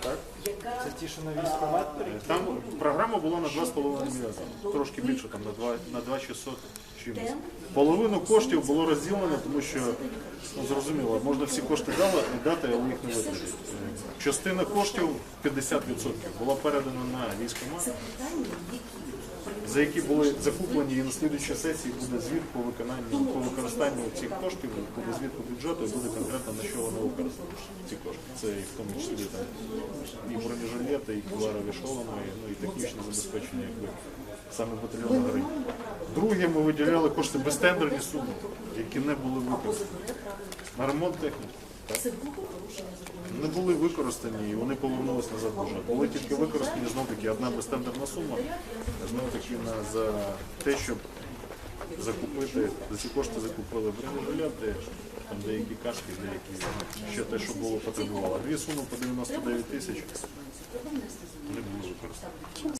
Так? Це ті, що на військомат Е, Там програма була на 2,5 мільйона, трошки більше, там на 2, на 2,600 чимось. Половину коштів було розділено, тому що, ну зрозуміло, можна всі кошти дали, дати, але їх не витратити. Частина коштів 50% була передана на військомат, за які були закуплені і на слідуючій сесії буде звіт по виконанню, по використанню цих коштів, буде звіт по бюджету і буде конкретно на що вони використані ці кошти. Це і в тому числі там і бронежилети, і кварові шоломи, ну і технічне забезпечення, якби саме батальйону гори. Друге, ми виділяли кошти безтендерні суми, які не були використані. На ремонт техніки. Не були використані і вони повернулися назад бюджет. Були тільки використані знов таки одна безтендерна сума, знов таки на за те, щоб закупити, за ці кошти закупили бронежилети, там деякі каски, деякі ще те, що було потребувало. Дві суми по 99 тисяч не були використані.